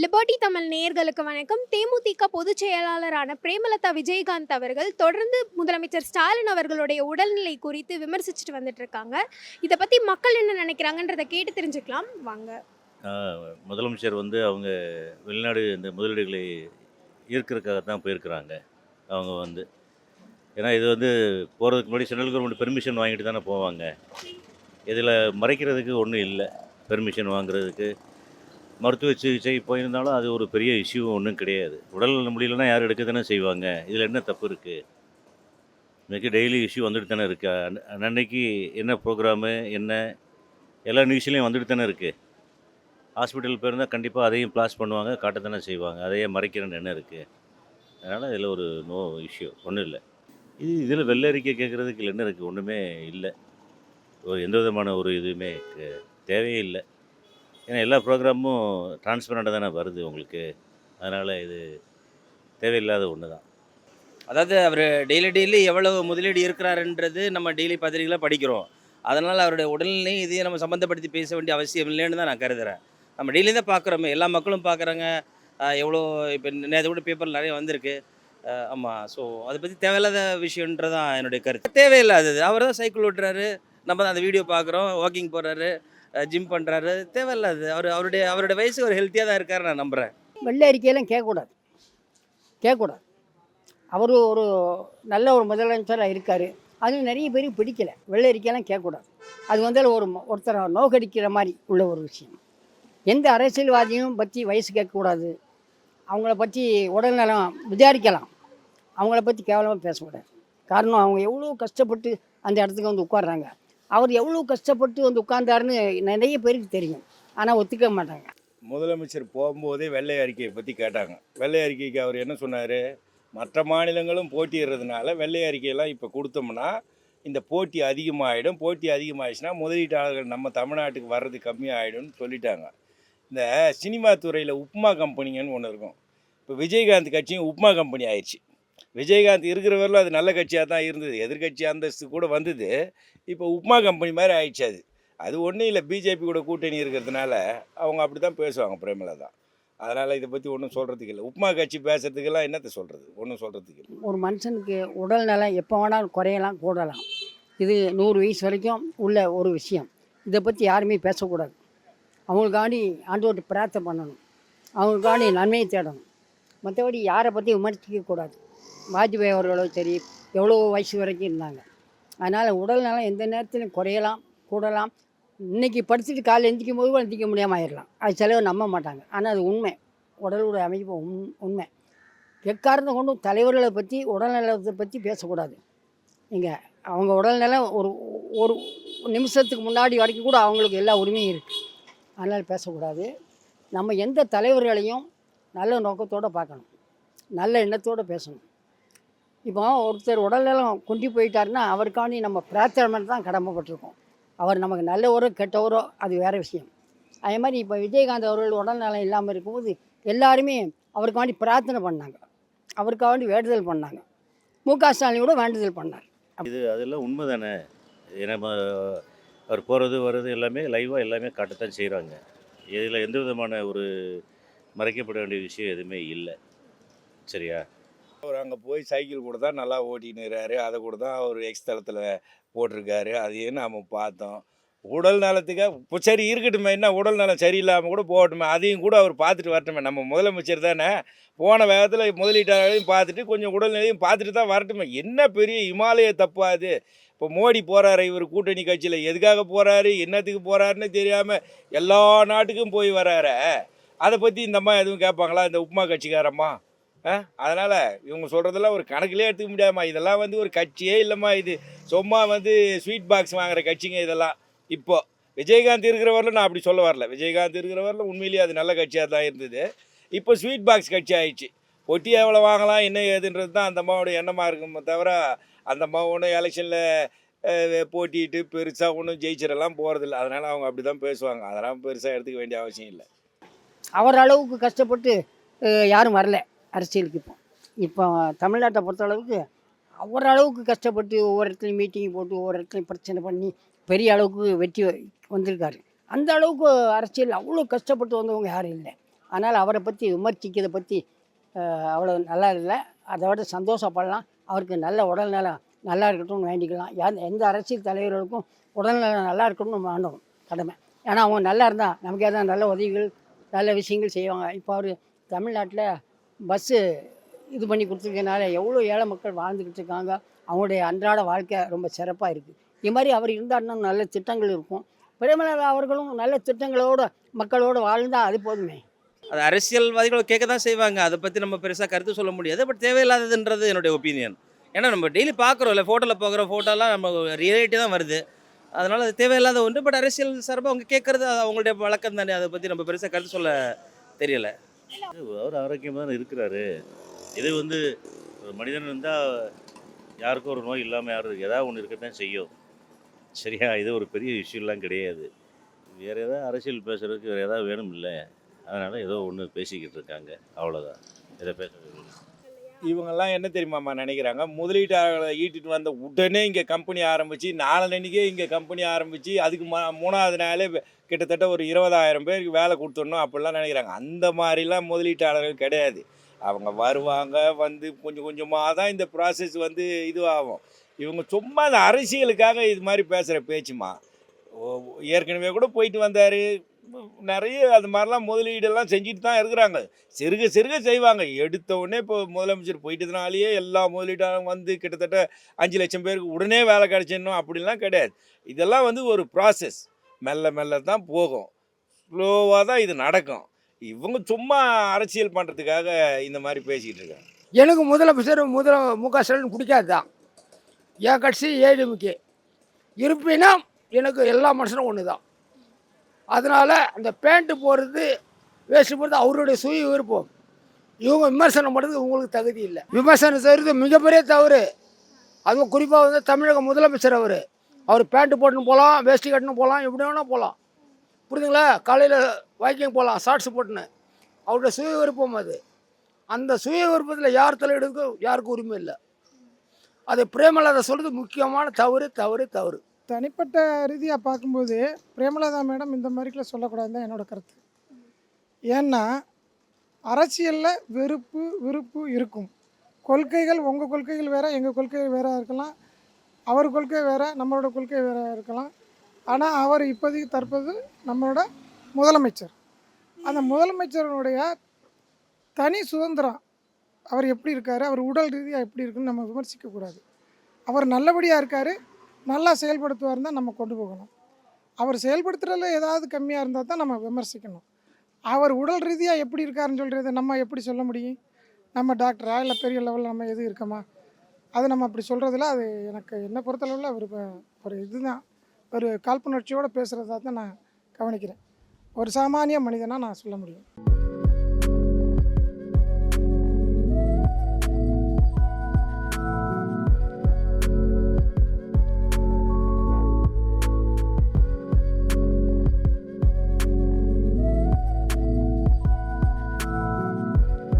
Liberty Tamil நேயர்களுக்கு வணக்கம். தேமுதிக பொதுச் செயலாளரான பிரேமலதா விஜயகாந்த் அவர்கள் தொடர்ந்து முதலமைச்சர் ஸ்டாலின் அவர்களுடைய உடல்நிலை குறித்து விமர்சிச்சுட்டு வந்துட்டு இருக்காங்க இதை பத்தி மக்கள் என்ன நினைக்கிறாங்கன்றதை கேட்டு தெரிஞ்சுக்கலாம். வாங்க. முதலமைச்சர் வந்து அவங்க வெளிநாடு இந்த முதலீடுகளை ஈர்க்கிறதுக்காக தான் போயிருக்கிறாங்க. அவங்க வந்து ஏன்னா இது வந்து போகிறதுக்கு முன்னாடி சென்ட்ரல் கவர்மெண்ட் பெர்மிஷன் வாங்கிட்டு தானே போவாங்க. இதில் மறைக்கிறதுக்கு ஒன்றும் இல்லை. பெர்மிஷன் வாங்குறதுக்கு மருத்துவ சிகிச்சை போயிருந்தாலும் அது ஒரு பெரிய இஷ்யூ ஒன்றும் கிடையாது. உடல் முடியலன்னா யார் எடுக்க தானே செய்வாங்க? இதில் என்ன தப்பு இருக்குது இன்றைக்கி டெய்லி இஷ்யூ வந்துட்டு தானே இருக்கு. அன்ன- அன்னன்னைக்கு என்ன ப்ரோக்ராமு என்ன? எல்லா நியூஸ்லேயும் வந்துட்டு தானே இருக்குது ஹாஸ்பிட்டல் போயிருந்தால் கண்டிப்பாக அதையும் ப்ளாஸ் பண்ணுவாங்க காட்டத்தானே செய்வாங்க. அதையே மறைக்கிறேன்னு என்ன இருக்குது அதனால் இதில் ஒரு நோ இஷ்யூ ஒன்றும் இல்லை. இது இதில் வெள்ளரிக்கை கேட்குறதுக்கு என்ன இருக்குது ஒன்றுமே இல்லை. ஒரு எந்த விதமான ஒரு இதுவுமே தேவையே இல்லை. ஏன்னா எல்லா ப்ரோக்ராமும் டிரான்ஸ்பரண்ட்டாக தானே வருது உங்களுக்கு. அதனால் இது தேவையில்லாத ஒன்று தான் அதாவது அவர் டெய்லி டெய்லி எவ்வளவு முதலீடு இருக்கிறாருன்றது நம்ம டெய்லி பத்திரிகையில் படிக்கிறோம். அதனால் அவருடைய உடல்நிலை இதையும் நம்ம சம்மந்தப்படுத்தி பேச வேண்டிய அவசியம் இல்லைன்னு தான் நான் கருதுகிறேன் நம்ம டெய்லி தான் பார்க்குறோமே. எல்லா மக்களும் பார்க்குறாங்க. எவ்வளோ இப்போ நேற்று கூட பேப்பர் நிறைய வந்திருக்கு. ஆமாம் ஸோ அதை பற்றி தேவையில்லாத விஷயன்றதான் என்னுடைய கருத்து. தேவையில்லாதது. அவர் தான் சைக்கிள் ஓட்டுறாரு. நம்ம தான் அந்த வீடியோ பார்க்குறோம். வாக்கிங் போகிறாரு ஜிம் பண்ணுறாரு தேவையில்லாது. அவர் அவருடைய அவருடைய வயசு ஒரு ஹெல்த்தியாக தான் இருக்கார் நான் நம்புகிறேன் வெள்ளை அறிக்கையெல்லாம் கேட்கக்கூடாது. கேட்கக்கூடாது. அவர் ஒரு நல்ல ஒரு முதலமைச்சராக இருக்கார். அது நிறைய பேருக்கு பிடிக்கல. வெள்ளை அறிக்கையெல்லாம் கேட்கக்கூடாது. அது வந்து ஒரு ஒருத்தரை நோக்கடிக்கிற மாதிரி உள்ள ஒரு விஷயம். எந்த அரசியல்வாதியும் பற்றி வயசு கேட்கக்கூடாது. அவங்கள பற்றி உடல்நலம் விசாரிக்கலாம். அவங்கள பற்றி கேவலமாக பேசக்கூடாது. காரணம் அவங்க எவ்வளோ கஷ்டப்பட்டு அந்த இடத்துக்கு வந்து உட்காடுறாங்க அவர் எவ்வளோ கஷ்டப்பட்டு வந்து உட்கார்ந்தாருன்னு நிறைய பேருக்கு தெரியும். ஆனால் ஒத்துக்க மாட்டாங்க. முதலமைச்சர் போகும்போதே வெள்ளை அறிக்கையை பற்றி கேட்டாங்க. வெள்ளை அறிக்கைக்கு அவர் என்ன சொன்னார்? மற்ற மாநிலங்களும் போட்டிடுறதுனால வெள்ளை அறிக்கையெல்லாம் இப்போ கொடுத்தோம்னா இந்த போட்டி அதிகமாகிடும் போட்டி அதிகமாகிடுச்சுன்னா முதலீட்டாளர்கள் நம்ம தமிழ்நாட்டுக்கு வர்றது கம்மியாகிடும்னு சொல்லிட்டாங்க. இந்த சினிமா துறையில் உப்மா கம்பெனிங்கன்னு ஒன்று இருக்கும். இப்போ விஜயகாந்த் கட்சியும் உப்மா கம்பெனி ஆயிடுச்சு விஜயகாந்த் இருக்கிற வரலும் அது நல்ல கட்சியாக தான் இருந்தது. எதிர்கட்சி அந்தஸ்து கூட வந்தது. இப்போ உப்மா கம்பெனி மாதிரி ஆயிடுச்சு அது. அது ஒன்றும் இல்லை. பிஜேபி கூட கூட்டணி இருக்கிறதுனால அவங்க அப்படி தான் பேசுவாங்க தான் அதனால் இதை பற்றி ஒன்றும் சொல்கிறதுக்கு இல்லை. உப்மா கட்சி பேசுறதுக்கெல்லாம் என்னத்தை சொல்கிறது ஒன்றும் சொல்கிறதுக்கு இல்லை. ஒரு மனுஷனுக்கு உடல் நலம் எப்போ வேணாலும் குறையலாம் கூடலாம். இது நூறு வயசு வரைக்கும் உள்ள ஒரு விஷயம். இதை பற்றி யாருமே பேசக்கூடாது. அவங்களுக்காண்டி ஆண்டோட்டு பிரார்த்தனை பண்ணணும். அவங்களுக்காண்டி நன்மையை தேடணும். மற்றபடி யாரை பற்றி விமர்சிக்கக்கூடாது. வாஜ்பாய் அவர்களோ சரி எவ்வளோ வயசு வரைக்கும் இருந்தாங்க. அதனால் உடல் நலம் எந்த நேரத்திலும் குறையலாம் கூடலாம். இன்றைக்கி படிச்சுட்டு காலையில் எந்திரிக்கும் போது எழுந்திக்க முடியாமல் ஆயிடலாம். அது சிலவர் நம்ப மாட்டாங்க. ஆனால் அது உண்மை. உடலுடைய அமைப்பு உண் உண்மை. எக்காரணம் கொண்டும் தலைவர்களை பற்றி உடல்நலத்தை பற்றி பேசக்கூடாது. நீங்கள் அவங்க உடல்நலம் ஒரு ஒரு நிமிஷத்துக்கு முன்னாடி வரைக்கும் கூட அவங்களுக்கு எல்லா உரிமையும் இருக்குது அதனால் பேசக்கூடாது. நம்ம எந்த தலைவர்களையும் நல்ல நோக்கத்தோடு பார்க்கணும். நல்ல எண்ணத்தோடு பேசணும். இப்போ ஒருத்தர் உடல்நலம் குண்டி போயிட்டாருன்னா அவருக்காண்டி நம்ம பிரார்த்தனை பண்ண தான் கடமைப்பட்டிருக்கோம். அவர் நமக்கு நல்லவரோ கெட்டவரோ அது வேறு விஷயம். அதே மாதிரி இப்போ விஜயகாந்த் அவர்கள் உடல்நலம் இல்லாமல் இருக்கும்போது எல்லாருமே அவருக்காண்டி பிரார்த்தனை பண்ணாங்க. அவருக்காண்டி வேண்டுதல் பண்ணாங்க. மு க ஸ்டாலின் கூட வேண்டுதல் பண்ணார். இது அதெல்லாம் உண்மை தானே ஏன்னா அவர் போகிறது வர்றது எல்லாமே லைவாக எல்லாமே காட்டத்தான் செய்கிறாங்க இதில் எந்த விதமான ஒரு மறைக்கப்பட வேண்டிய விஷயம் எதுவுமே இல்லை. சரியா? அவர் அங்கே போய் சைக்கிள் கூட தான் நல்லா ஓட்டினுறாரு அதை கூட தான் அவர் எக்ஸ் தளத்தில் போட்டிருக்காரு. அதையும் நாம் பார்த்தோம். உடல் நலத்துக்காக இப்போ சரி இருக்கட்டுமே என்ன உடல் நலம் சரியில்லாமல் கூட போகட்டுமே அதையும் கூட அவர் பார்த்துட்டு வரட்டுமே. நம்ம முதலமைச்சர் தானே போன வேகத்தில் முதலீட்டாளரையும் பார்த்துட்டு கொஞ்சம் உடல்நிலையும் பார்த்துட்டு தான் வரட்டுமே. என்ன பெரிய இமாலய தப்பா அது? இப்போ மோடி போகிறாரு இவர் கூட்டணி கட்சியில் எதுக்காக போகிறாரு என்னத்துக்கு போகிறாருன்னு தெரியாமல் எல்லா நாட்டுக்கும் போய் வராரு. அதை பற்றி இந்த அம்மா எதுவும் கேட்பாங்களா? இந்த உப்மா கட்சிக்காரம்மா? அதனால் இவங்க சொல்கிறதெல்லாம் ஒரு கணக்கிலே எடுத்துக்க முடியாதும்மா. இதெல்லாம் வந்து ஒரு கட்சியே இல்லைம்மா. இது சும்மா வந்து ஸ்வீட் பாக்ஸ் வாங்குற கட்சிங்க இதெல்லாம். இப்போது விஜயகாந்த் இருக்கிறவரில் நான் அப்படி சொல்ல வரல. விஜயகாந்த் இருக்கிறவரில் உண்மையிலேயே அது நல்ல கட்சியாக தான் இருந்தது. இப்போ ஸ்வீட் பாக்ஸ் கட்சி ஆயிடுச்சு. பொட்டி எவ்வளோ வாங்கலாம் என்ன ஏதுன்றது தான் அந்த அம்மாவோட எண்ணமாக இருக்குமே. தவிர அந்த அம்மா ஒன்றும் எலெக்ஷனில் போட்டிட்டு பெருசாக ஒன்றும் ஜெயிச்சிடலாம் போகிறதில்ல அதனால் அவங்க அப்படி தான் பேசுவாங்க. அதெல்லாம் பெருசாக எடுத்துக்க வேண்டிய அவசியம் இல்லை. அவர் அளவுக்கு கஷ்டப்பட்டு யாரும் வரல. அரசியலுக்கு இப்போ. இப்போ தமிழ்நாட்டை பொறுத்தளவுக்கு அவர் அளவுக்கு கஷ்டப்பட்டு ஒவ்வொரு இடத்துலையும் மீட்டிங் போட்டு ஒவ்வொரு இடத்துலையும் பிரச்சனை பண்ணி பெரிய அளவுக்கு வெற்றி வந்திருக்காரு. அந்த அளவுக்கு அரசியல் அவ்வளோ கஷ்டப்பட்டு வந்தவங்க யாரும் இல்லை. அதனால் அவரை பற்றி விமர்சிக்கிறத பற்றி அவ்வளோ நல்லா இல்லை. அதை விட சந்தோஷப்படலாம். அவருக்கு நல்ல உடல்நலம் நல்லா இருக்கட்டும்னு வேண்டிக்கலாம். யார் எந்த அரசியல் தலைவர்களுக்கும் உடல்நலம் நல்லா இருக்கணும்னு வேண்டும் கடமை. ஏன்னா அவங்க நல்லா இருந்தால் நமக்கு ஏதாவது நல்ல உதவிகள் நல்ல விஷயங்கள் செய்வாங்க. இப்போ அவர் தமிழ்நாட்டில் பஸ்ஸு இது பண்ணி கொடுத்துருக்கனால எவ்வளோ ஏழை மக்கள் வாழ்ந்துக்கிட்டு இருக்காங்க. அவங்களுடைய அன்றாட வாழ்க்கை ரொம்ப சிறப்பாக இருக்குது இது மாதிரி அவர் இருந்தால் இன்னும் நல்ல திட்டங்கள் இருக்கும். பிரேமலதா அவர்களும் நல்ல திட்டங்களோடு மக்களோடு வாழ்ந்தால் அது போதுமே. அது அரசியல்வாதிகளை கேட்க தான் செய்வாங்க. அதை பற்றி நம்ம பெருசாக கருத்து சொல்ல முடியாது. பட் தேவையில்லாததுன்றது என்னுடைய ஒப்பீனியன். ஏன்னா நம்ம டெய்லி பார்க்குறோம் இல்லை ஃபோட்டோவில் பார்க்குற ஃபோட்டோலாம் நம்ம ரியாலிட்டி தான் வருது. அதனால் அது தேவையில்லாத ஒன்று. பட் அரசியல் சார்பாக அவங்க கேட்குறது அது அவங்களுடைய வழக்கம் தானே. அதை பற்றி நம்ம பெருசாக கருத்து சொல்ல தெரியலை. அவர் ஆரோக்கியமாக தான் இருக்கிறாரு. இது வந்து ஒரு மனிதன் இருந்தால் யாருக்கும் ஒரு நோய் இல்லாமல் யாரும் ஏதாவது ஒன்று இருக்கத்தான் செய்யும். சரியா இது ஒரு பெரிய இஷ்யூலாம் கிடையாது. வேறு ஏதாவது அரசியல் பேசுகிறதுக்கு வேறு ஏதாவது வேணும் இல்லை அதனால் ஏதோ ஒன்று பேசிக்கிட்டு இருக்காங்க. அவ்வளோதான் இதை பேச இவங்கெல்லாம் என்ன தெரியுமாம்மா நினைக்கிறாங்க? முதலீட்டாளர்களை ஈட்டிட்டு வந்த உடனே இங்கே கம்பெனி ஆரம்பித்து நாலனைக்கே இங்கே கம்பெனி ஆரம்பித்து அதுக்கு மூணாவது நாளே கிட்டத்தட்ட ஒரு இருபதாயிரம் பேருக்கு வேலை கொடுத்துடணும் அப்படிலாம் நினைக்கிறாங்க. அந்த மாதிரிலாம் முதலீட்டாளர்கள் கிடையாது. அவங்க வருவாங்க வந்து கொஞ்சம் கொஞ்சமாக தான் இந்த ப்ராசஸ் வந்து இதுவாகும். இவங்க சும்மா அந்த அரசியலுக்காக இது மாதிரி பேசுகிற பேச்சுமா ஓ- ஏற்கனவே கூட போயிட்டு வந்தார். நிறைய அது மாதிரிலாம் முதலீடெல்லாம் செஞ்சுட்டு தான் இருக்கிறாங்க. சிறுக சிறுக செய்வாங்க. எடுத்த உடனே இப்போ முதலமைச்சர் போயிட்டதுனாலேயே எல்லா முதலீட்டாளரும் வந்து கிட்டத்தட்ட அஞ்சு லட்சம் பேருக்கு உடனே வேலை கிடச்சிடணும் அப்படிலாம் கிடையாது. இதெல்லாம் வந்து ஒரு ப்ராசஸ் மெல்ல மெல்ல தான் போகும். ஸ்லோவாக தான் இது நடக்கும். இவங்க சும்மா அரசியல் பண்ணுறதுக்காக இந்த மாதிரி பேசிக்கிட்டு இருக்காங்க. எனக்கு முதலமைச்சர் முதல மு க ஸ்டாலின் பிடிக்காது தான். என் கட்சி ஏடிஎம்கே இருப்பினா எனக்கு எல்லா மனுஷனும் ஒன்று தான் அதனால் அந்த பேண்ட்டு போடுறது வேஷ்டி போடுறது அவருடைய சுய விருப்பம். இவங்க விமர்சனம் பண்ணுறது உங்களுக்கு தகுதி இல்லை. விமர்சனம் செய்கிறது மிகப்பெரிய தவறு. அதுவும் குறிப்பாக வந்து தமிழக முதலமைச்சர் அவர். அவர் பேண்ட்டு போட்டுன்னு போகலாம் வேஷ்டி கட்டுன்னு போகலாம் எப்படி வேணால் போகலாம் புரியுதுங்களா? காலையில் வாக்கிங் போகலாம் ஷார்ட்ஸ் போட்டுன்னு. அவருடைய சுய விருப்பம் அது. அந்த சுய விருப்பத்தில் யார் தலையிடுறதுக்கு யாருக்கும் உரிமை இல்லை. அது பிரேமலதா சொல்கிறது முக்கியமான தவறு தவறு தவறு. தனிப்பட்ட ரீதியாக பார்க்கும்போது பிரேமலதா மேடம் இந்த மாதிரிக்கெல்லாம் சொல்லக்கூடாதுன்னு தான் என்னோட கருத்து. ஏன்னா அரசியலில் வெறுப்பு விருப்பு இருக்கும். கொள்கைகள் உங்கள் கொள்கைகள் வேறு எங்கள் கொள்கைகள் வேறு இருக்கலாம். அவர் கொள்கை வேறு நம்மளோட கொள்கை வேறு இருக்கலாம். ஆனால் அவர் இப்போதைக்கு தற்போது நம்மளோட முதலமைச்சர். அந்த முதலமைச்சருடைய தனி சுதந்திரம் அவர் எப்படி இருக்கார் அவர் உடல் ரீதியாக எப்படி இருக்குன்னு நம்ம விமர்சிக்கக்கூடாது. அவர் நல்லபடியாக இருக்கார் நல்லா செயல்படுத்துவார் தான் நம்ம கொண்டு போகணும். அவர் செயல்படுத்துறதுல ஏதாவது கம்மியாக இருந்தால் தான் நம்ம விமர்சிக்கணும். அவர் உடல் ரீதியாக எப்படி இருக்காருன்னு சொல்கிறது நம்ம எப்படி சொல்ல முடியும்? நம்ம டாக்டரா இல்லை பெரிய லெவலில் நம்ம எது இருக்கோமா? அது நம்ம அப்படி சொல்கிறதுல அது எனக்கு என்னை பொறுத்தளவில் ஒரு ஒரு இதுதான். ஒரு காழ்ப்புணர்ச்சியோடு பேசுகிறதா தான் நான் கவனிக்கிறேன். ஒரு சாமானிய மனிதனாக நான் சொல்ல முடியும்.